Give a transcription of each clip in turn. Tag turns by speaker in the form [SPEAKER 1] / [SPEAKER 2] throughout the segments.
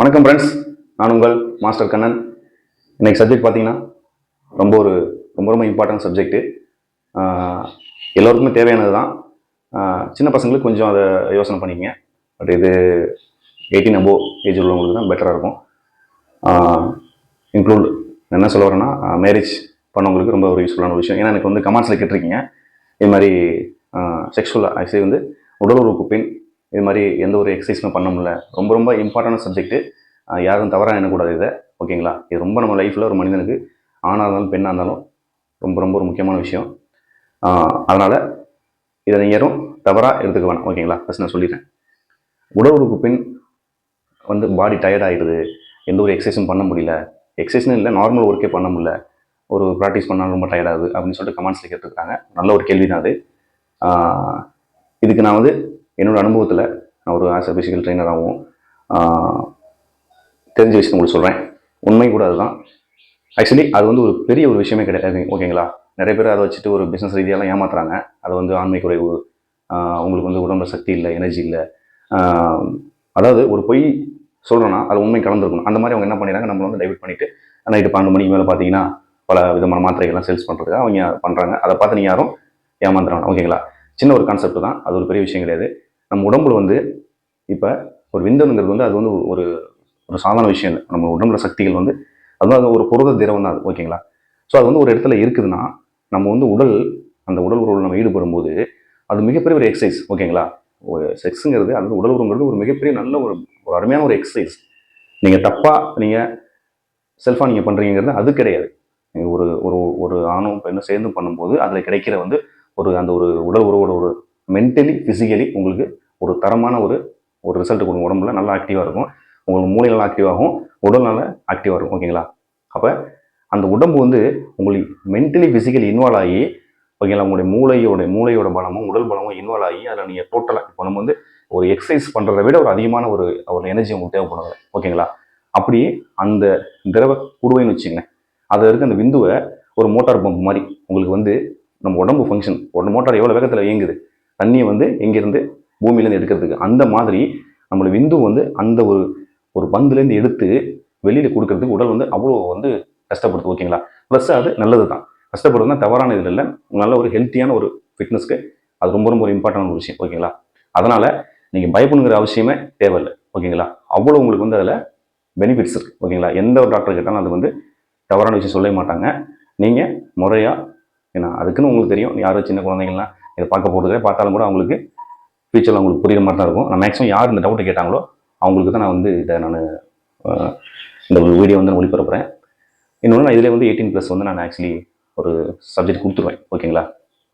[SPEAKER 1] வணக்கம் ஃப்ரெண்ட்ஸ் நான் உங்கள் மாஸ்டர் கண்ணன். இன்னைக்கு சப்ஜெக்ட் பார்த்தீங்கன்னா ரொம்ப ஒரு ரொம்ப ரொம்ப இம்பார்ட்டன்ட் சப்ஜெக்ட்டு எல்லோருக்குமே தேவையானது தான் சின்ன பசங்களுக்கு கொஞ்சம் அதை யோசனை பண்ணிக்கங்க. பட் இது எயிட்டீன் அபோவ் ஏஜ் உள்ளவங்களுக்கு தான் பெட்டராக இருக்கும். இன்க்ளூட் என்ன சொல்ல வரேன்னா மேரேஜ் பண்ணவங்களுக்கு ரொம்ப ஒரு யூஸ்ஃபுல்லான விஷயம். ஏன்னா எனக்கு வந்து கமெண்ட்ஸில் கேட்டிருக்கீங்க. இது மாதிரி செக்ஷுவல் ஆக்சுவலி வந்து உடல் உறுப்பு பெண் இது மாதிரி எந்த ஒரு எக்ஸசைஸுமே பண்ண முடியல. ரொம்ப ரொம்ப இம்பார்ட்டன்ட் சப்ஜெக்ட்டு யாரும் தவறாக எண்ணக்கூடாது இதை. ஓகேங்களா? இது ரொம்ப நம்ம லைஃப்பில் ஒரு மனிதனுக்கு ஆணாக இருந்தாலும் பெண்ணாக இருந்தாலும் ரொம்ப ரொம்ப ஒரு முக்கியமான விஷயம். அதனால் இதை நீங்கள் யாரும் தவறாக எடுத்துக்க வேணாம். ஓகேங்களா? ஃபஸ்ட் நான் சொல்லிடுறேன். உடல் பின் வந்து பாடி டயர்ட் ஆகிடுது எந்த ஒரு எக்ஸசைஸும் பண்ண முடியல. எக்ஸசைஸ்னு இல்லை நார்மல் ஒர்க்கே பண்ண முடியல. ஒரு ப்ராக்டிஸ் பண்ணாலும் ரொம்ப டயர்டாகுது அப்படின்னு சொல்லிட்டு கமெண்ட்ஸில் கேட்டுருக்காங்க. நல்ல ஒரு கேள்வி தான் அது இதுக்கு நான் வந்து என்னோடய அனுபவத்தில் நான் ஒரு ஆஸ் அ ஃபிசிக்கல் ட்ரைனராகவும் தெரிஞ்ச விஷயம் உங்களுக்கு சொல்கிறேன் உண்மை கூட அதுதான். ஆக்சுவலி அது வந்து ஒரு பெரிய ஒரு விஷயமே கிடையாது. ஓகேங்களா? நிறைய பேர் அதை வச்சுட்டு ஒரு பிஸ்னஸ் ரீதியெல்லாம் ஏமாத்துறாங்க. அது வந்து ஆண்மை குறைவு உங்களுக்கு வந்து உடம்புல சக்தி இல்லை எனர்ஜி இல்லை. அதாவது ஒரு பொய் சொல்கிறோன்னா அது உண்மை கலந்துருக்கணும். அந்த மாதிரி அவங்க என்ன பண்ணிடுறாங்க? நம்மளை வந்து டைவர்ட் பண்ணிட்டு நைட்டு பன்னெண்டு மணிக்கு மேலே பார்த்தீங்கன்னா பல விதமான மாத்திரைகள்லாம் சேல்ஸ் பண்ணுறதுக்கு அவங்க பண்ணுறாங்க அதை பார்த்து நீங்கள் யாரும் ஏமாந்துறாங்க ஓகேங்களா? சின்ன ஒரு கான்செப்ட் தான். அது ஒரு பெரிய விஷயம் கிடையாது. நம்ம உடம்புல வந்து இப்போ ஒரு விந்தணுங்கிறது வந்து அது வந்து ஒரு ஒரு சாதாரண விஷயம் இல்லை. நம்ம உடம்புல சக்திகள் வந்து அதுதான் அது ஒரு புரத திரவம் தான் அது ஓகேங்களா? ஸோ அது வந்து ஒரு இடத்துல இருக்குதுன்னா நம்ம வந்து உடல் அந்த உடல் உறவில் நம்ம ஈடுபடும் போது அது மிகப்பெரிய ஒரு எக்ஸசைஸ் ஓகேங்களா? ஒரு செக்ஸுங்கிறது அது உடல் உறவுங்கிறது ஒரு மிகப்பெரிய நல்ல ஒரு ஒரு அருமையான ஒரு எக்ஸசைஸ் நீங்கள் தப்பாக நீங்கள் செல்ஃபாக நீங்கள் பண்ணுறீங்கிறது அது கிடையாது. நீங்கள் ஒரு ஒரு ஒரு ஆணும் பெண்ணும் சேர்ந்து பண்ணும்போது அதில் கிடைக்கிற வந்து ஒரு அந்த ஒரு உடல் உறவோட ஒரு மென்டலி ஃபிசிக்கலி உங்களுக்கு ஒரு தரமான ஒரு ஒரு ரிசல்ட் கொடுக்கும் உடம்புல நல்லா ஆக்டிவாக இருக்கும். உங்களுக்கு மூளை நல்லா ஆக்டிவாகும் உடல் நல்லா ஆக்டிவாக இருக்கும். ஓகேங்களா அப்போ அந்த உடம்பு வந்து உங்களுக்கு மென்டலி ஃபிசிக்கலி இன்வால்வ் ஆகி ஓகேங்களா உங்களுடைய மூளையோட மூளையோட பலமும் உடல் பலமும் இன்வால்வ் ஆகி அதில் நீங்கள் டோட்டலாக இப்போ நம்ம வந்து ஒரு எக்ஸசைஸ் பண்ணுறதை விட ஒரு அதிகமான ஒரு ஒரு எனர்ஜி உங்களுக்கு தேவைப்படுது. ஓகேங்களா அப்படி அந்த திரவ குடுவைன்னு வச்சுக்கங்க அதில் இருக்க அந்த விந்துவை ஒரு மோட்டார் பம்ப் மாதிரி உங்களுக்கு வந்து நம்ம உடம்பு ஃபங்க்ஷன் ஒரு மோட்டார் எவ்வளோ வேகத்தில் இயங்குது? தண்ணியை வந்து எங்கேருந்து பூமியிலேருந்து எடுக்கிறதுக்கு. அந்த மாதிரி நம்மளோட விந்து வந்து அந்த ஒரு ஒரு பந்துலேருந்து எடுத்து வெளியில் கொடுக்கறதுக்கு உடல் வந்து அவ்வளோ வந்து கஷ்டப்படுது ஓகேங்களா? ப்ளஸ் அது நல்லது தான் கஷ்டப்படுறதுனா தவறான இது இல்லை. நல்ல ஒரு ஹெல்த்தியான ஒரு ஃபிட்னஸ்க்கு அது ரொம்ப ரொம்ப ஒரு இம்பார்ட்டன்ட் ஒரு விஷயம் ஓகேங்களா? அதனால் நீங்கள் பயப்படுங்கிற அவசியமே தேவையில்லை ஓகேங்களா? அவ்வளோ உங்களுக்கு வந்து அதில் பெனிஃபிட்ஸ் இருக்குது ஓகேங்களா? எந்த ஒரு டாக்டர் கேட்டாலும் அது வந்து தவறான விஷயம் சொல்லவே மாட்டாங்க. நீங்கள் முறையாக ஏன்னா அதுக்குன்னு உங்களுக்கு தெரியும் யாரும் சின்ன குழந்தைங்கலாம் இதை பார்க்க போகிறதுக்கு பார்த்தாலும் கூட அவங்களுக்கு ஃபியூச்சரில் அவங்களுக்கு புரியுற மாதிரி தான் இருக்கும். நான் மேக்ஸிமம் யார் இந்த டவுட்டை கேட்டாங்களோ அவங்களுக்கு தான் நான் வந்து இதை நான் இந்த ஒரு வீடியோ வந்து நான் ஒளிபரப்புறேன். இன்னொன்று நான் இதில் வந்து எயிட்டீன் ப்ளஸ் வந்து நான் ஆக்சுவலி ஒரு சப்ஜெக்ட் கொடுத்துருவேன். ஓகேங்களா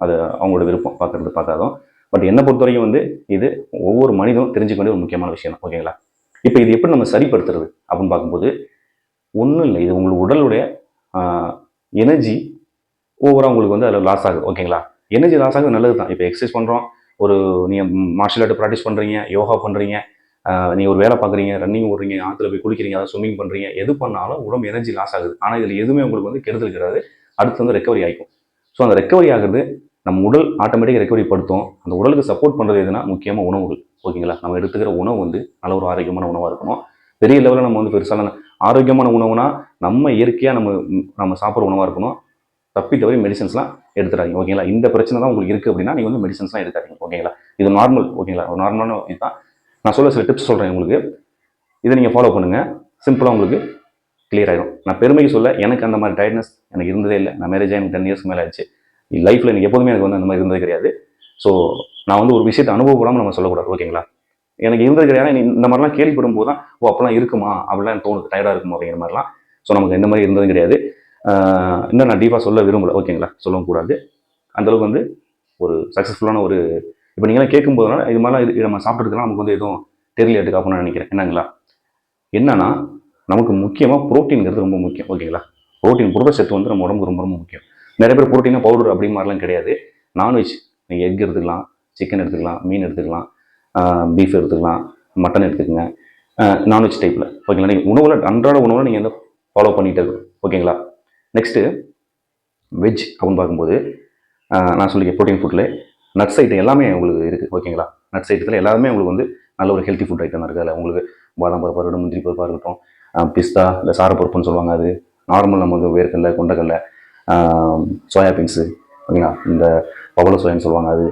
[SPEAKER 1] அது அவங்களோட விருப்பம். பார்க்குறது பார்த்தாதான் பட் என்னை பொறுத்த வரைக்கும் வந்து இது ஒவ்வொரு மனிதனும் தெரிஞ்சுக்க வேண்டிய ஒரு முக்கியமான விஷயம். தான் ஓகேங்களா இப்போ இது எப்படி நம்ம சரிப்படுத்துறது அப்படின்னு பார்க்கும்போது ஒன்றும் இல்லை. இது உங்களுக்கு உடலுடைய எனர்ஜி ஓவராக உங்களுக்கு வந்து அதில் லாஸ் ஆகுது. ஓகேங்களா எனர்ஜி லாஸ் ஆகுது நல்லது தான் இப்போ எக்ஸசைஸ் பண்ணுறோம் ஒரு நீங்கள் மார்ஷல் ஆர்ட் ப்ராக்டிஸ் பண்ணுறீங்க யோகா பண்ணுறீங்க நீங்கள் ஒரு வேலை பார்க்குறீங்க ரன்னிங் ஓடுறீங்க ஆற்றுல போய் குளிக்கிறீங்க அதாவது ஸ்விம்மிங் பண்ணுறீங்க எது பண்ணாலும் உடம்பு எனர்ஜி லாஸ் ஆகுது. ஆனால் இதில் எதுவுமே உங்களுக்கு வந்து கெடுதல் கிடையாது அடுத்து வந்து ரெக்கவரி ஆகிக்கும் ஸோ அந்த ரெக்கவரி ஆகுறது நம்ம உடல் ஆட்டோமேட்டிக்காக ரெக்கவரி படுத்தும். அந்த உடலுக்கு சப்போர்ட் பண்ணுறது எதுனா முக்கியமாக உணவுகள். ஓகேங்களா? நம்ம எடுத்துக்கிற உணவு வந்து நல்ல ஒரு ஆரோக்கியமான உணவாக இருக்கணும். பெரிய லெவலில் நம்ம வந்து பெருசான ஆரோக்கியமான உணவுனா நம்ம இயற்கையாக நம்ம நம்ம சாப்பிட்ற உணவாக இருக்கணும். தப்பி தவறி மெடிசன்ஸ்லாம் எடுத்துடாதீங்க ஓகேங்களா இந்த பிரச்சனை தான் உங்களுக்கு இருக்குது அப்படின்னா நீங்கள் வந்து மெடிசன்ஸ்லாம் எடுக்காதீங்க ஓகேங்களா இது நார்மல் ஓகேங்களா ஒரு நார்மலான இதுதான். நான் சொல்ல சில டிப்ஸ் சொல்கிறேன் உங்களுக்கு. இதை நீங்கள் ஃபாலோ பண்ணுங்கள் சிம்பிளாக உங்களுக்கு கிளியர் ஆகிடும் நான் பெருமைக்கு சொல்ல எனக்கு அந்த மாதிரி டயட்னஸ் எனக்கு இருந்ததே இல்லை. நான் மேரேஜ் எனக்கு டென் இயர்ஸ் மேலே ஆயிடுச்சு. லைஃப்பில் எனக்கு எப்போதுமே எனக்கு வந்து அந்த மாதிரி இருந்தது கிடையாது. ஸோ நான் வந்து ஒரு விஷயத்தை அனுபவப்படாமல் நம்ம சொல்லக்கூடாது ஓகேங்களா எனக்கு இருந்தது கிடையாது. இந்த மாதிரிலாம் கேள்விப்படும் போது தான் ஓ அப்போலாம் இருக்குமா? அப்படிலாம் எனக்கு தோணுது. டயர்டாக இருக்குமா அப்படிங்கிற மாதிரிலாம். ஸோ நமக்கு இந்த மாதிரி இருந்ததும் கிடையாது. இன்னும் நான் டீப்பாக சொல்ல விரும்பலை. ஓகேங்களா? சொல்லவும் கூடாது. அந்தளவுக்கு வந்து ஒரு சக்ஸஸ்ஃபுல்லான ஒரு இப்போ நீங்களாம் கேட்கும்போதுனால இது மாதிரிலாம் இது நம்ம சாப்பிட்றதுலாம் நமக்கு வந்து எதுவும் தெரியலையாட்டுக்கு அப்படின்னு நான் நினைக்கிறேன். என்னங்களா? என்னன்னா நமக்கு முக்கியமாக ப்ரோட்டீன்கிறது ரொம்ப முக்கியம். ஓகேங்களா? ப்ரோட்டீன் புரதச்சத்து வந்து நம்ம உடம்புக்கு ரொம்ப ரொம்ப முக்கியம். நிறைய பேர் ப்ரோட்டீனாக பவுடர் அப்படி மாதிரிலாம் கிடையாது. நான்வெஜ் நீங்கள் எக் எடுத்துக்கலாம் சிக்கன் எடுத்துக்கலாம் மீன் எடுத்துக்கலாம் பீஃப் எடுத்துக்கலாம் மட்டன் எடுத்துக்கங்க. நான்வெஜ் டைப்பில் ஓகேங்களா? நீங்கள் உணவில் அன்றாட உணவில் நீங்கள் வந்து ஃபாலோ பண்ணிகிட்டே இருக்கணும். ஓகேங்களா? நெக்ஸ்ட்டு வெஜ் அப்படின்னு பார்க்கும்போது நான் சொல்லிக்க ப்ரோட்டீன் ஃபுட்டில் நட்ஸ் ஐட்டம் எல்லாமே உங்களுக்கு இருக்குது ஓகேங்களா நட்ஸ் ஐட்டத்தில் எல்லாமே உங்களுக்கு வந்து நல்ல ஒரு ஹெல்த்தி ஃபுட் ஐட்டம் இருக்குது அதில் உங்களுக்கு பாதாம் பருப்பாக இருக்கட்டும் முந்திரி பருப்பாக இருக்கட்டும் பிஸ்தா இல்லை சாரப்பருப்புன்னு சொல்லுவாங்க அது. நார்மல் நமக்கு வேர்க்கடல கொண்டக்கடல சோயாபீன்ஸு ஓகேங்களா இந்த பவள சோயான்னு சொல்லுவாங்க அது.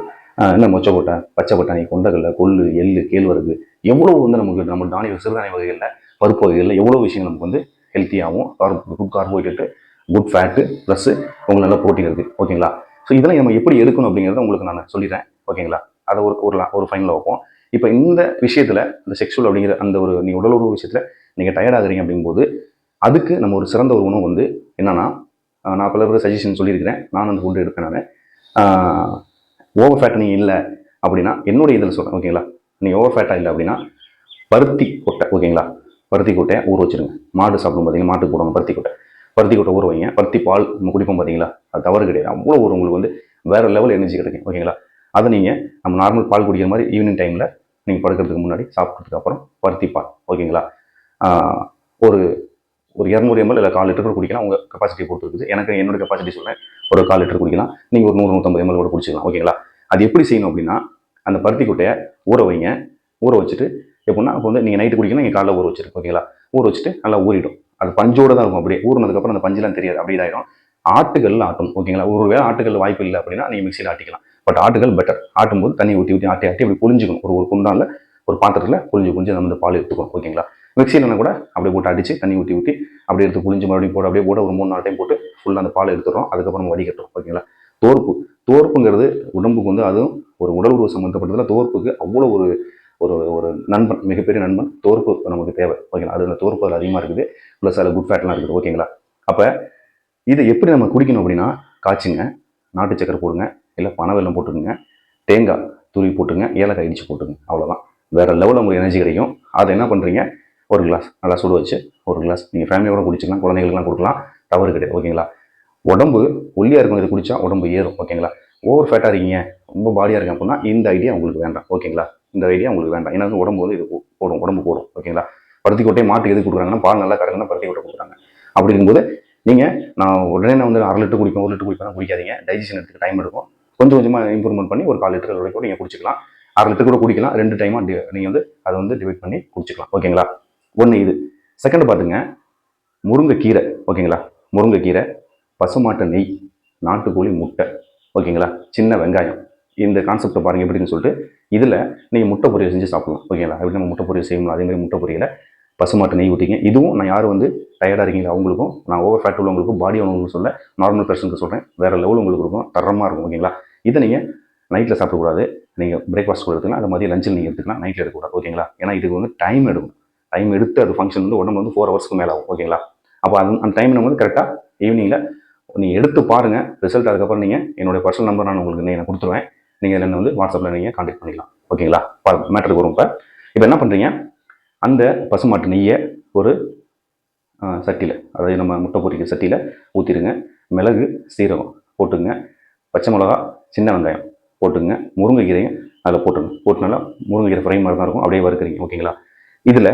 [SPEAKER 1] என்ன மொச்சை மொச்சக்கொட்டை பச்சை பட்டாணி கொண்டக்கடல கொள்ளு எள்ளு கேழ்வரகு எவ்வளோ வந்து நமக்கு நம்ம தானிய சிறுதானிய வகைகளில் பருப்பு வகைகளில் எவ்வளோ விஷயங்கள் நமக்கு வந்து ஹெல்த்தியாகவும் carbo good carbohydrate good fat plus உங்களுக்கு நல்ல ப்ரோட்டீன் இருக்குது ஓகேங்களா ஸோ இதெல்லாம் நம்ம எப்படி எடுக்கணும் அப்படிங்கிறத உங்களுக்கு நான் சொல்லிடுறேன். ஓகேங்களா அதை ஒரு ஒரு ஒரு ஃபைனலாக வைப்போம். இப்போ இந்த விஷயத்தில் இந்த செக்ஷுவல் அப்படிங்கிற அந்த ஒரு நீ உடல் உறவு விஷயத்தில் நீங்கள் டயர்டாகிறீங்க அப்படிங்கும்போது அதுக்கு நம்ம ஒரு சிறந்த ஒரு உணவு வந்து என்னென்னா நான் பல பேர் சஜஷன் சொல்லியிருக்கிறேன். நான் அந்த ஃபுட்டு எடுப்பேன் நான். ஓவர் ஃபேட் நீங்கள் இல்லை அப்படின்னா என்னுடைய இதில் சொல்கிறேன் ஓகேங்களா நீங்கள் ஓவர் ஃபேட்டாக இல்லை அப்படின்னா பருத்தி கொட்டை. ஓகேங்களா பருத்தி கொட்டையை ஊற வச்சுருங்க. மாடு சாப்பிடும் பார்த்தீங்கன்னா மாட்டுக்கு போடுவாங்க பருத்தி கொட்டை. பருத்தி கொட்டை ஊற வைங்க. பருத்தி பால் நம்ம குடிப்போம் பார்த்தீங்களா அது தவறு கிடையாது. அவ்வளோ ஒரு உங்களுக்கு வந்து வேறு லெவல் எனர்ஜி கிடைக்கும். ஓகேங்களா அதை நீங்கள் நம்ம நார்மல் பால் குடிக்கிற மாதிரி ஈவினிங் டைமில் நீங்கள் படுக்கிறதுக்கு முன்னாடி சாப்பிட்றதுக்கு அப்புறம் பருத்தி பால். ஓகேங்களா ஒரு ஒரு இரநூறு எம்எல் இல்லை கால் லிட்டர் குடிக்கலாம். உங்கள் கெப்பாசிட்டி பொறுத்து இருக்குது. எனக்கு என்னோட கெப்பாசிட்டி சொன்னேன் ஒரு கால் லிட்டர் குடிக்கலாம். நீங்கள் ஒரு நூறு நூற்றம்பது எம்எல் கூட குடிச்சிக்கலாம். ஓகேங்களா அது எப்படி செய்யணும் அப்படின்னா அந்த பருத்தி கொட்டையை ஊற வைங்க. ஊற வச்சுட்டு எப்படின்னா இப்போ வந்து நீங்கள் நைட்டு குடிக்கணும் நீங்கள் காலைல ஊற வச்சிருக்கு ஓகேங்களா ஊற வச்சுட்டு நல்லா ஊறிடும். அது பஞ்சோட தான் இருக்கும். அப்படியே ஊறினதுக்கப்புறம் அந்த பஞ்செலாம் தெரியாது. அப்படி இதாயிடும். ஆட்டுகள்ல ஆட்டும். ஓகேங்களா? ஒரு வேளை ஆட்டுகள் வாய்ப்பு இல்லை அப்படின்னா நீங்கள் மிக்சியில் ஆட்டிக்கலாம். பட் ஆட்டுகள் பெட்டர் ஆட்டும்போது தண்ணி ஊற்றி ஊற்றி ஆட்டி ஆட்டி அப்படி புளிஞ்சுக்கணும் ஒரு ஒரு குண்டானில் ஒரு பாத்திரத்தில் புளிஞ்சு புளிஞ்சு நம்ம வந்து பால் எடுத்துக்கணும். ஓகேங்களா? மிக்சியில் கூட அப்படியே போட்டு அடித்து தண்ணி ஊற்றி ஊற்றி அப்படியே எடுத்து புளிஞ்சு மறுபடியும் போட்டு அப்படியே போட்டு ஒரு மூணு நாலு டைம் போட்டு ஃபுல்லாக அந்த பால் எடுத்துடுறோம். அதுக்கப்புறம் வடிகட்டுறோம். ஓகேங்களா? தோற்பு. தோற்புங்கிறது உடம்புக்கு வந்து அதுவும் ஒரு உடல் உருவ சம்மந்தப்பட்டதுல தோற்புக்கு அவ்வளோ ஒரு ஒரு ஒரு நண்பன் மிகப்பெரிய நண்பன் தோற்பு நமக்கு தேவை. ஓகேங்களா அது அந்த தோற்பு அதில் அதிகமாக இருக்குது. ப்ளஸ் அதில் குட் ஃபேட்லாம் இருக்குது. ஓகேங்களா அப்போ இதை எப்படி நம்ம குடிக்கணும் அப்படின்னா காய்ச்சுங்க நாட்டு சக்கரை போடுங்க இல்லை பனை வெல்லம் போட்டுருங்க தேங்காய் துருவி போட்டுங்க ஏலக்காய் இடிச்சு போட்டுங்க அவ்வளோதான் வேறு லெவலில் உங்களுக்கு எனர்ஜி கிடைக்கும். அதை என்ன பண்ணுறீங்க ஒரு கிளாஸ் நல்லா சுட வச்சு ஒரு கிளாஸ் நீங்கள் ஃபேமிலியோட குடிச்சிக்கலாம் குழந்தைகளுக்குலாம் கொடுக்கலாம். தவறு கிடையாது. ஓகேங்களா உடம்பு ஒல்லியாக இருக்கும் இது குடித்தா உடம்பு ஏறும். ஓகேங்களா ஓவர் ஃபேட்டாக இருக்கீங்க. ரொம்ப பாடியாக இருக்கேன் அப்படின்னா இந்த ஐடியா உங்களுக்கு வேண்டாம். ஓகேங்களா இந்த ஐடியா உங்களுக்கு வேண்டாம். ஏன்னா வந்து உடம்பு வந்து இது போடும். உடம்பு போடும். ஓகேங்களா பருத்தி கொட்டை மாட்டுக்கு எது கொடுக்குறாங்கன்னா பால் நல்லா கறக்குன்னா பருத்தி கொட்டை கொடுக்குறாங்க. அப்படி இருக்கும்போது நீங்கள் நான் உடனே நான் வந்து அரை லிட்டர் குடிப்பேன் ஒரு லிட்டர் குடிப்பேன் குடிக்காதீங்க. டைஜஷன் எடுத்துக்க டைம் எடுக்கும். கொஞ்சம் கொஞ்சமாக இம்ப்ரூவ்மெண்ட் பண்ணி ஒரு கால் லிட்டர் வரைக்கும் நீங்கள் குடிச்சிக்கலாம். அரை லிட்டர் கூட குடிக்கலாம். ரெண்டு டைமாக நீங்கள் வந்து அதை வந்து டிவைட் பண்ணி குடிச்சிக்கலாம். ஓகேங்களா ஒன்று இது. செகண்ட் பார்த்துங்க முருங்கைக்கீரை. ஓகேங்களா முருங்கைக்கீரை பசுமாட்டு நெய் நாட்டுக்கோழி முட்டை. ஓகேங்களா சின்ன வெங்காயம். இந்த கான்செப்டை பாருங்கள் எப்படின்னு சொல்லிட்டு இதில் நீங்கள் முட்டை பொரியல் செஞ்சு சாப்பிடலாம். ஓகேங்களா அப்படி நம்ம முட்டை பொரியல் செய்யணும் அதே மாதிரி முட்டை பொரியலை பசுமாட்டு நெய் ஊற்றிங்க இதுவும் நான் யார் வந்து டயர்டாக இருக்கீங்களா? அவங்களுக்கும் நான் ஓவர் ஃபேட் உள்ளவங்களுக்கும் பாடி உள்ளவங்களுக்கு சொல்ல நார்மல் பர்சனுக்கு சொல்கிறேன் வேறு லெவல் உங்களுக்கு இருக்கும். தரமாக இருக்கும். ஓகேங்களா இதை நீங்கள் நைட்டில் சாப்பிடக்கூடாது. நீங்கள் பிரேக்ஃபாஸ்ட் கூட எடுத்துக்கலாம். அது மதியம் லஞ்சில் நீங்கள் எடுத்துக்கலாம். நைட்டில் எடுக்கக்கூடாது. ஓகேங்களா ஏன்னா இதுக்கு வந்து டைம் எடுக்கும். டைம் எடுத்து அது ஃபங்க்ஷன் வந்து உடம்பு வந்து ஃபோர் ஹவர்ஸ்க்கு மேலே ஆகும் ஓகேங்களா அப்போ அந்த அந்த டைம் நம்ம வந்து கரெக்டாக ஈவினிங்கில் நீங்கள் எடுத்து பாருங்கள் ரிசல்ட் அதுக்கப்புறம் நீங்கள் என்னுடைய பர்சனல் நம்பர் நான் உங்களுக்கு நான் கொடுத்துருவேன். நீங்கள் என்ன வந்து வாட்ஸ்அப்பில் நீங்கள் காண்டாக்ட் பண்ணிக்கலாம். ஓகேங்களா மேட்டருக்கு வரும் இப்போ. இப்போ என்ன பண்ணுறீங்க அந்த பசுமாட்டு நெய்யை ஒரு சட்டியில் அதாவது நம்ம முட்டை பொரிக்கிற சட்டியில் ஊற்றிடுங்க மிளகு சீரகம் போட்டுங்க. பச்சை மிளகா சின்ன வெங்காயம் போட்டுங்க. முருங்கைக்கீரையும் அதில் போட்டுங்க போட்டு நல்லா முருங்கைக்கீரை ஃப்ரை மாதிரி தான் இருக்கும். அப்படியே வறுக்கிறீங்க. ஓகேங்களா இதில்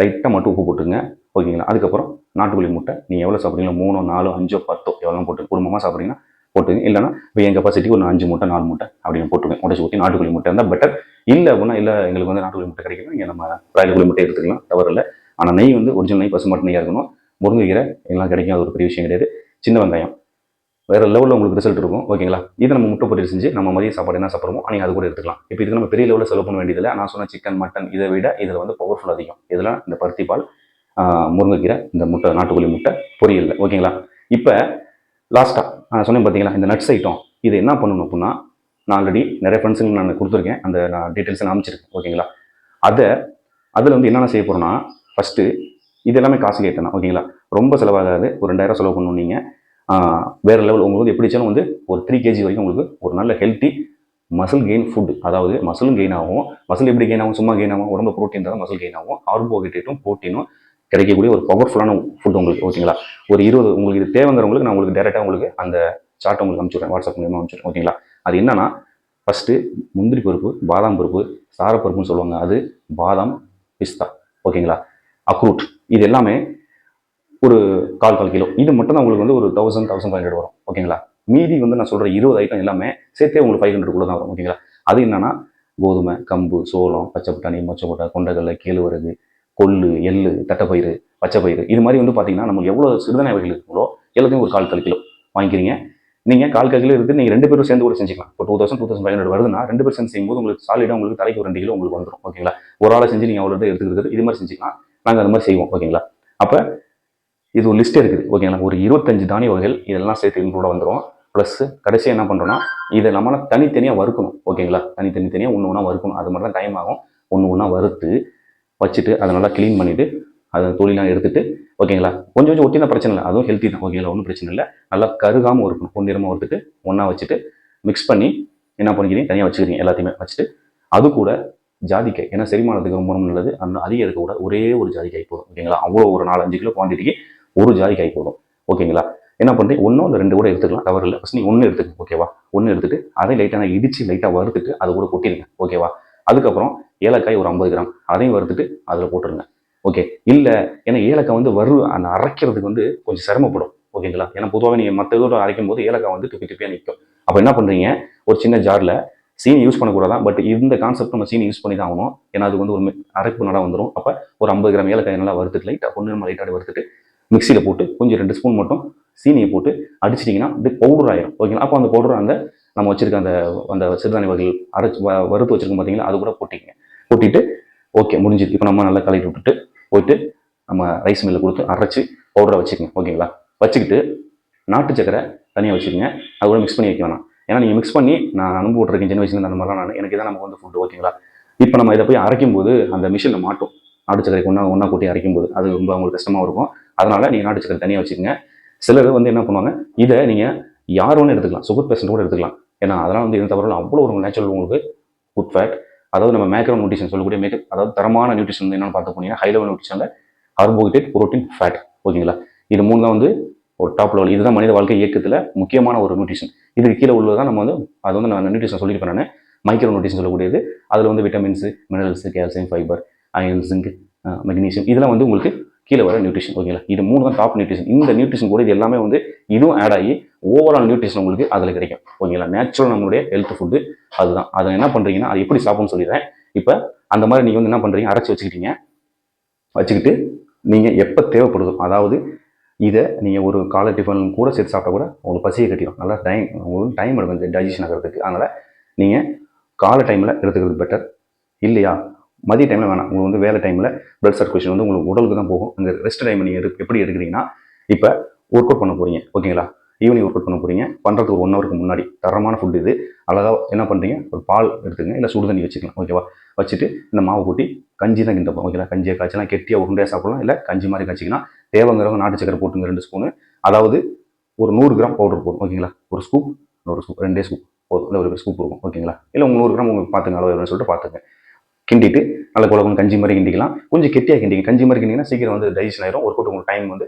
[SPEAKER 1] லைட்டாக மட்டும் உப்பு போட்டுங்க ஓகேங்களா அதுக்கப்புறம் நாட்டுக்கோழி முட்டை நீங்கள் எவ்வளோ சாப்பிட்றீங்களோ? மூணோ நாலோ அஞ்சோ பத்தோ எவ்வளோ போட்டு குடும்பமாக சாப்பிட்றீங்கன்னா போட்டுங்க இல்லைன்னா இப்போ என் கெப்பாசிட்டிக்கு ஒரு அஞ்சு மூட்டை நாலு மூட்டை அப்படின்னு போட்டுங்க உடச்சி ஊற்றி நாட்டுக்கோழி முட்டை இருந்தால் பெட்டர் இல்லை அப்படின்னா இல்லை எங்களுக்கு வந்து நாட்டுக்கோழி முட்டை கிடைக்கணும் இங்கே நம்ம ராயல் கோழி முட்டை எடுத்துக்கலாம். தவறு இல்லை. ஆனால் நெய் வந்து ஒரிஜினல் நெய் பசுமாட்டு நெய்யாக இருக்கணும். முருங்கைக்கீரை எல்லாம் கிடைக்கும் அது ஒரு பெரிய விஷயம் கிடையாது. சின்ன வெங்காயம். வேறு லெவலில் உங்களுக்கு ரிசல்ட் இருக்கும். ஓகேங்களா இதை நம்ம முட்டை பொரியல் செஞ்சு நம்ம மதிய சாப்பாடு என்ன சாப்பிடுவோம் நீங்கள் அது கூட எடுத்துக்கலாம். இப்போ இதுக்கு நம்ம பெரிய லெவலில் செலவு பண்ண வேண்டியதில்லை நான் சொன்ன சிக்கன் மட்டன் இதை விட இதில் வந்து பவர்ஃபுல் அதிகம். இதெல்லாம் இந்த பருத்தி பால் முருங்கைக்கீரை இந்த முட்டை நாட்டுக்கோழி முட்டை பொரியல். ஓகேங்களா இப்போ லாஸ்ட்டாக சொன்னேன் பார்த்தீங்களா இந்த நட்ஸ் ஐட்டம் இது என்ன பண்ணணும் அப்படின்னா நான் ஆல்ரெடி நிறைய ஃப்ரெண்ட்ஸுங்க நான் கொடுத்துருக்கேன். அந்த நான் டீட்டெயில்ஸ் நான் அமைச்சிருக்கேன் ஓகேங்களா அதை அதில் வந்து என்னென்ன செய்ய போகிறோன்னா ஃபஸ்ட்டு இது எல்லாமே காசு கேட்டேன் ஓகேங்களா ரொம்ப செலவாகாது ஒரு ரெண்டாயிரம் செலவு பண்ணணும் நீங்கள் வேறு லெவல் உங்களுக்கு எப்படி வச்சாலும் வந்து ஒரு த்ரீ கேஜி வரைக்கும் உங்களுக்கு ஒரு நல்ல ஹெல்த்தி மசில் கெயின் ஃபுட் அதாவது மசிலும் கெயின் ஆகும். மசில் எப்படி கெயின் ஆகும்? சும்மா கெயின் ஆகும் உடம்பு ப்ரோட்டீன் தான் மசில் கெயின் ஆகும். கார்போஹைட்ரேட்டும் ப்ரோட்டீனும் கிடைக்கக்கூடிய ஒரு பவர்ஃபுல்லான ஃபுட் உங்களுக்கு ஓகேங்களா ஒரு இருபது உங்களுக்கு இது தேவைங்கிறவங்களுக்கு நான் உங்களுக்கு டேரெக்டாக உங்களுக்கு அந்த சார்ட் உங்களுக்கு அனுப்பிச்சுடுறேன் வாட்ஸ்அப் மூலியமாக அனுப்பிச்சுடுறேன் ஓகேங்களா அது என்னன்னா ஃபஸ்ட்டு முந்திரி பருப்பு பாதாம் பருப்பு சாரப்பருப்புன்னு சொல்லுவாங்க. அது பாதாம் பிஸ்தா ஓகேங்களா அக்ரூட் இது எல்லாமே ஒரு கால் கால் கிலோ. இது மட்டும் தான் உங்களுக்கு வந்து ஒரு தௌசண்ட் தௌசண்ட் ஃபைவ் ஹண்ட்ரட் வரும் ஓகேங்களா மீதி வந்து நான் சொல்கிற இருபது ஐட்டம் எல்லாமே சேர்த்தே உங்களுக்கு ஃபைவ் ஹண்ட்ரட் தான் வரும் ஓகேங்களா அது என்னன்னா கோதுமை கம்பு சோளம் பச்சை பட்டாணி மொச்சை கொண்டக்கடலை கேழ்வரகு கொள்ளு எள்ளு தட்டைப்பயிறு பச்சைப்பயிறு இது மாதிரி வந்து பார்த்தீங்கன்னா நம்ம எவ்வளோ சிறுதானிய வகைகள் இருக்குங்களோ எல்லாத்தையும் ஒரு கால் கால் கிலோ வாங்கிக்கிறீங்க. நீங்கள் கால் கால் கிலோ எடுத்து நீங்கள் ரெண்டு பேரும் சேர்ந்து கூட செஞ்சுக்கலாம். இப்போ two thousand two thousand five hundred வருதுன்னா ரெண்டு பேர் சேர்ந்து செய்யும்போது உங்களுக்கு சாலிடாக உங்களுக்கு தலைக்கு ஒரு ரெண்டு கிலோ உங்களுக்கு வந்துடும் ஓகேங்களா ஒரு ஆளை செஞ்சு நீங்கள் அவ்வளோ எடுத்துக்கிறது இது மாதிரி செஞ்சுக்கலாம். நாங்கள் அது மாதிரி செய்வோம். ஓகேங்களா அப்போ இது ஒரு லிஸ்ட் இருக்குது. ஓகேங்களா ஒரு இருபத்தஞ்சு தானிய வகைகள் இதெல்லாம் சேர்த்து இன்க்ளூட வந்துடும் ப்ளஸ் கடைசியாக என்ன பண்ணுறோம்னா இதை நம்ம தனித்தனியாக வறுக்கணும். ஓகேங்களா தனித்தனி தனியாக ஒன்று ஒன்றா வறுக்கணும். அது மாதிரி தான் டைம் ஆகும். ஒன்று ஒன்றா வறுத்து வச்சுட்டு அதை நல்லா க்ளீன் பண்ணிவிட்டு அதை தோழிலாம் எடுத்துகிட்டு ஓகேங்களா? கொஞ்சம் கொஞ்சம் ஒட்டினா பிரச்சனை இல்லை. அதுவும் ஹெல்த்தி தான். ஓகேங்களா? ஒன்றும் பிரச்சனை இல்லை. நல்லா கருகாமல் இருக்கணும் பொன்னிறமாக ஒருத்துட்டு ஒன்றா வச்சுட்டு மிக்ஸ் பண்ணி என்ன பண்ணிக்கிறீங்க? தனியாக வச்சுக்கிறீங்க. எல்லாத்தையுமே வச்சுட்டு அது கூட ஜாதிக்காய். ஏன்னா செரிமானத்துக்கு ரொம்ப ரொம்ப நல்லது. அந்த அதிகம் இருக்கக்கூட ஒரே ஒரு ஜாதிக்காய் போதும். ஓகேங்களா? அவ்வளோ ஒரு நாலு அஞ்சு கிலோ குவான்டிட்டிக்கு ஒரு ஜாதிக்காய் போதும். ஓகேங்களா? என்ன பண்ணுறீங்க ஒன்றும் இல்லை ரெண்டு கூட எடுத்துக்கலாம். தவறு இல்லை. ஃபஸ்ட் நீ ஒன்று எடுத்துக்கோங்க ஓகேவா? ஒன்று எடுத்துகிட்டு அதை லைட்டாக இடித்து லைட்டாக வறுத்துட்டு அது கூட கொட்டிடுங்க. ஓகேவா? அதுக்கப்புறம் ஏலக்காய் ஒரு ஐம்பது கிராம். அதையும் வறுத்துட்டு அதில் போட்டுருங்க. ஓகே இல்லை ஏன்னா ஏலக்காய் வந்து வறு அந்த அரைக்கிறதுக்கு வந்து கொஞ்சம் சிரமப்படும். ஓகேங்களா ஏன்னா பொதுவாக நீங்கள் மற்ற இதோட அரைக்கும் போது ஏலக்காய் வந்து துப்பி துப்பியாக நிற்கும் அப்போ என்ன பண்ணுறீங்க ஒரு சின்ன ஜாரில் சீனி யூஸ் பண்ணக்கூடாதான் பட் இந்த கான்செப்ட் நம்ம சீனி யூஸ் பண்ணி தான் ஆகணும். ஏன்னா அது வந்து ஒரு அரைப்பு நல்லா வந்துடும் அப்போ ஒரு ஐம்பது கிராம் ஏலக்காய் நல்லா வறுத்துட்டு லைட்டாக பொண்ணு நம்ம லைட்டாக வறுத்துட்டு மிக்சியில் போட்டு கொஞ்சம் ரெண்டு ஸ்பூன் மட்டும் சீனியை போட்டு அடிச்சிட்டிங்கன்னா இது பவுடர் ஆயிரும். ஓகேங்களா அப்போ அந்த பவுடர் அந்த நம்ம வச்சிருக்க அந்த அந்த சிறுதானிய வகைகள் அரைச்சி வ- வறுத்து வச்சிருக்கோம் பார்த்தீங்களா அது கூட போட்டிங்க கொட்டிட்டு ஓகே முடிஞ்சுது. இப்போ நம்ம நல்லா கலக்கி விட்டுட்டு போயிட்டு நம்ம ரைஸ் மில்லில் கொடுத்து அரைச்சி பவுடரை வச்சுக்கோங்க ஓகேங்களா வச்சுக்கிட்டு நாட்டு சக்கரை தனியாக வச்சுக்கோங்க. அது கூட மிக்ஸ் பண்ணி வைக்க வேணாம். ஏன்னா நீங்கள் மிக்ஸ் பண்ணி நான் அனுபவப்பட்டிருக்கேன் சின்ன வயசுல அந்த மாதிரிலாம் நான் எனக்கு தான் நமக்கு வந்து ஃபுட்டு ஓகேங்களா இப்போ நம்ம இதை போய் அரைக்கும் போது அந்த மிஷினில் மாட்டும். நாட்டு சக்கரை ஒன்றா ஒன்றா கூட்டி அரைக்கும் போது அது ரொம்ப அவங்களுக்கு கஷ்டமாக இருக்கும். அதனால் நீங்கள் நாட்டு சக்கரை தனியாக வச்சுக்கோங்க. சிலர் வந்து என்ன பண்ணுவாங்க இதை நீங்கள் யார் ஒன்று எடுத்துக்கலாம். சுகர் பேஷண்ட் கூட எடுத்துக்கலாம். ஏன்னா அதெல்லாம் வந்து எந்த தவறும் அவ்வளோ ஒரு நேச்சுரல் உங்களுக்கு குட் ஃபேட் அதாவது நம்ம மேக்ரோ நியூட்ரிஷன் சொல்லக்கூடிய மேக்கப் அதாவது தரமான நியூட்ரிஷன் வந்து என்னென்னு பார்த்து போனீங்கன்னா ஹை லெவல் நியூட்ரிஷனில் கார்போஹைட்ரேட் புரோட்டீன் ஃபேட் ஓகேங்களா இது மூணு தான் வந்து ஒரு டாப் லெவல் இதுதான் மனித வாழ்க்கை இயக்கத்தில் முக்கியமான ஒரு நியூட்ரிஷன் இதுக்கு கீழே உள்ளதான் நம்ம வந்து அது வந்து நான் நியூட்ரிஷன் சொல்லியிருப்பேன் நான். மைக்ரோ நியூட்ரிஷன் சொல்லக்கூடியது. அதில் வந்து vitamins minerals calcium fibre iron zinc magnesium இதெல்லாம் வந்து உங்களுக்கு கீழே வர நியூட்ரிஷன் ஓகேங்களா இது மூணு தான் டாப் நியூட்ரிஷன் இந்த நியூட்ரிஷன் கூட இது எல்லாமே வந்து இதுவும் ஆட் ஆகி ஓவரால் நியூட்ரிஷன் உங்களுக்கு அதில் கிடைக்கும் ஓகேங்களா நேச்சுரல் நம்மளுடைய ஹெல்த் ஃபுட்டு அதுதான். அதை என்ன பண்ணுறீங்கன்னா அது எப்படி சாப்பிடணும்னு சொல்லிடுறேன். இப்போ அந்த மாதிரி நீங்கள் வந்து என்ன பண்ணுறீங்க அரைச்சி வச்சுக்கிட்டீங்க. வச்சுக்கிட்டு நீங்கள் எப்போ தேவைப்படுதோ அதாவது இதை நீங்கள் ஒரு காலை டிஃபன் கூட சேர்த்து சாப்பிட்டா கூட உங்களுக்கு பசியை கட்டிடும். நல்லா டைம் உங்களுக்கு டைம் எடுக்கும். டைஜஷன் ஆகிறதுக்கு. அதனால் நீங்கள் காலை டைமில் எடுத்துக்கிறது பெட்டர் இல்லையா? மதிய டைமில் வேணாம். உங்களுக்கு வந்து வேலை டைமில் பிளட் சர்க்குலேஷன் வந்து உங்களுக்கு உடலுக்கு தான் போகும். அந்த ரெஸ்ட் டைம் நீங்கள் எடு எப்படி எடுக்கிறீங்கன்னா இப்போ ஒர்க் அவுட் பண்ண போகிறீங்க ஓகேங்களா? ஈவினிங் ஒர்க் அவுட் பண்ண போகிறீங்க பண்ணுறதுக்கு ஒரு ஒன் ஹவருக்கு முன்னாடி. தரமான ஃபுட் இது. அழகாக என்ன பண்ணுறீங்க ஒரு பால் எடுத்துங்க இல்லை சுடு தண்ணி வச்சுக்கலாம். ஓகேவா வச்சுட்டு இந்த மாவு கூட்டி கஞ்சி தான் கிண்டப்போம். ஓகேங்களா கஞ்சியை காய்ச்சலாம். கெட்டியாக உருண்டையாக சாப்பிடலாம். இல்லை கஞ்சி மாதிரி காய்ச்சிக்கலாம் தேவைங்கிறவங்க நாட்டு சக்கரை போட்டுங்க. ரெண்டு ஸ்பூனு அதாவது ஒரு நூறு கிராம் பவுடர் போடும் ஓகேங்களா? ஒரு ஸ்கூப் ஒரு ஸ்கூப் ரெண்டே ஸ்கூப் போதும். இல்லை ஒரு ஸ்கூப் இருக்கும். ஓகேங்களா? இல்லை உங்கள் நூறு கிராம் உங்களுக்கு பார்த்துங்க அளவு சொல்லிட்டு பார்த்துங்க கிண்டிட்டு நல்ல குழம்பு கஞ்சி மாதிரி கிண்டிக்கலாம். கொஞ்சம் கெட்டியாக கிண்டிங்க. கஞ்சி மாதிரி கிண்டிங்கன்னா சீக்கிரம் வந்து டைஜஷன் ஆயிரும். ஒர்க் கூட்டம் உங்களுக்கு டைம் வந்து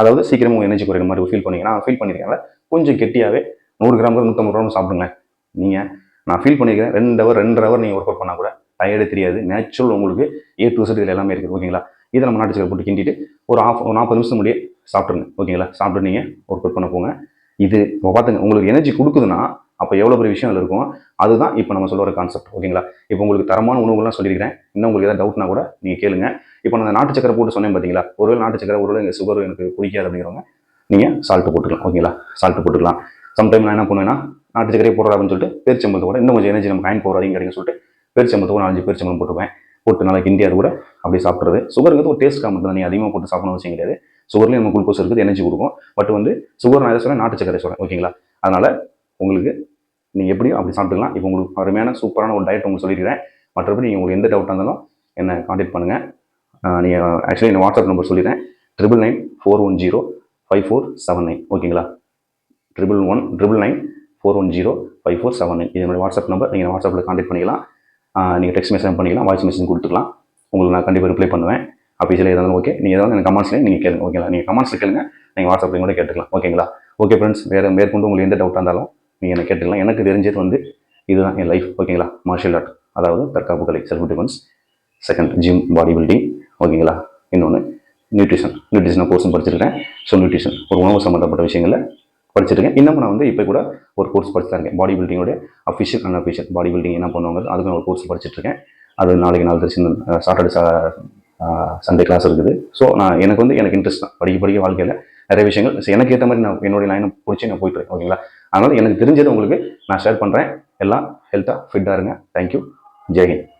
[SPEAKER 1] அதாவது சீக்கிரமாக உங்கள் எனர்ஜி குறையிற மாதிரி ஃபீல் பண்ணீங்கன்னா ஃபீல் பண்ணியிருக்கேன்ல கொஞ்சம் கெட்டியாகவே நூறு கிராம் நூற்றம்பது கிராம் சாப்பிடுங்க. நீங்கள் நான் ஃபீல் பண்ணியிருக்கேன் ரெண்டு ஹவர் ரெண்டரை ஹவர் நீங்கள் ஒர்க் அவுட் பண்ணால் கூட டயர்டு தெரியாது. நேச்சுரல் உங்களுக்கு ஏ டு செட் இதில் எல்லாமே இருக்குது. ஓகேங்களா இதை நம்ம நாட்டு போட்டு கிண்டிட்டு ஒரு ஆஃப் ஒரு நாற்பது நிமிஷம் முடியே சாப்பிட்ருங்க ஓகேங்களா சாப்பிட்டு நீங்கள் ஒர்க் அவுட் பண்ண போங்க. இது இப்போ பார்த்துங்க உங்களுக்கு எனர்ஜி கொடுக்குதுன்னா அப்போ எவ்வளோ பெரிய விஷயம் அதில் இருக்கும்? அதுதான் இப்போ நம்ம சொல்ல ஒரு கான்செப்ட் ஓகேங்களா? இப்போ உங்களுக்கு தரமான உணவுகள்லாம் சொல்லியிருக்கிறேன். இன்னும் உங்களுக்கு ஏதாவது டவுட்னா கூட நீங்கள் கேளுங்க. இப்போ நான் நாட்டு சக்கரை போட்டு சொன்னேன் பார்த்தீங்களா ஒருவேளை நாட்டு சக்கரை ஒருவேளை எங்கள் சுகர் எனக்கு பிடிக்காது அப்படிங்கிறவங்க நீங்கள் சால்ட்டு போட்டுக்கலாம் ஓகேங்களா? சால்ட்டு போட்டுக்கலாம். சம்டைம் நான் என்ன பண்ணுவேன்னா நாட்டு சக்கரையை போடுறா அப்படின்னு சொல்லிட்டு பேரிச்சம்பளத்தை கூட இன்னும் கொஞ்சம் எனர்ஜி நம்ம காயின் போகிற அதிகம் சொல்லிட்டு பேரிச்சம்பளத்தை கூட நாலஞ்சு பேரிச்சம்பளம் போட்டுப்பேன். போட்டு நல்லா கிண்டி அது கூட அப்படியே சாப்பிட்றது சுகருங்கிறது ஒரு டேஸ்ட் மட்டும் தான் நீங்கள் அதிகமாக போட்டு சாப்பிடணும் அவசியம் கிடையாது. சுகர்லேயும் நம்ம குளுக்கோஸ் இருக்குது எனர்ஜி கொடுக்கும். பட் வந்து சுகர் நான் எதை சொன்னேன்? நாட்டு சக்கரை சொல்கிறேன் ஓகேங்களா அதனால் உங்களுக்கு நீங்கள் எப்படியும் அப்படி சாப்பிட்டுக்கலாம். இப்போ உங்களுக்கு அருமையான சூப்பரான ஒரு டயட் உங்களுக்கு சொல்லியிருக்கிறேன். மற்றபடி நீங்கள் உங்களுக்கு எந்த டவுட்டாக இருந்தாலும் என்னை காண்டாக்ட் பண்ணுங்கள் நீங்கள் ஆக்சுவலி இந்த வாட்ஸ்அப் நம்பர் சொல்லிடுறேன். Triple nine four one zero five four seven nine ஓகேங்களா triple one triple nine four one zero five four seven nine இதனுடைய வாட்ஸ்அப் நம்பர் நீங்கள் வாட்ஸ்அப்பில் காண்டாக்ட் பண்ணிக்கலாம். நீங்கள் டெக்ஸ்ட் மெசேஜ் பண்ணிக்கலாம். வாய்ஸ் மெசேஜ் கொடுத்துக்கலாம். உங்களுக்கு நான் கண்டிப்பாக ரிப்ளை பண்ணுவேன். அஃபீஷியல் ஏதாவது ஓகே நீங்கள் ஏதாவது எனக்கு கமெண்ட்ஸ்லேயே நீங்கள் கேளுங்க ஓகேங்களா நீங்கள் கமெண்ட்ஸில் கேளுங்க. நீங்கள் வாட்ஸ்அப்லையும் கூட கேட்டுக்கலாம். ஓகேங்களா ஓகே ஃப்ரெண்ட்ஸ் வேறு மேற்கொண்டு உங்களுக்கு எந்த டவுட்டாக இருந்தாலும் நீங்கள் என்ன கேட்டுக்கலாம். எனக்கு தெரிஞ்சது வந்து இதுதான் என் லைஃப் ஓகேங்களா மார்ஷியல் ஆர்ட் அதாவது தற்காப்பு கலை self defence second gym body building ஓகேங்களா இன்னொன்று நியூட்ரிஷன் நியூட்ரிஷன் கோர்ஸும் படிச்சிருக்கேன். ஸோ நியூட்ரிஷன் ஒரு உணவு சம்மந்தப்பட்ட விஷயங்களில் படிச்சிருக்கேன். இன்னமும் நான் வந்து இப்போ கூட ஒரு கோர்ஸ் படிச்சுதான் இருக்கேன். Body பில்டிங்கோட official and official body building என்ன பண்ணுவாங்க? அதுக்கு நான் ஒரு கோர்ஸ் படிச்சுட்டு இருக்கேன். அது நாளைக்கு நாள் தெரிச்சு சாட்டர்டே சண்டே கிளாஸ் இருக்குது. ஸோ நான் எனக்கு வந்து எனக்கு இன்ட்ரெஸ்ட் தான். படிக்க படிக்க வாழ்க்கையில் நிறைய விஷயங்கள். எனக்கு ஏற்ற மாதிரி நான் என்னுடைய லைனை பிடிச்சி நான் போயிட்டு இருக்கேன் ஓகேங்களா அதனால் எனக்கு தெரிஞ்சது உங்களுக்கு நான் ஷேர் பண்ணுறேன் எல்லாம் ஹெல்த்தாக ஃபிட்டாக இருங்க. தேங்க்யூ ஜெய்ஹிந்த்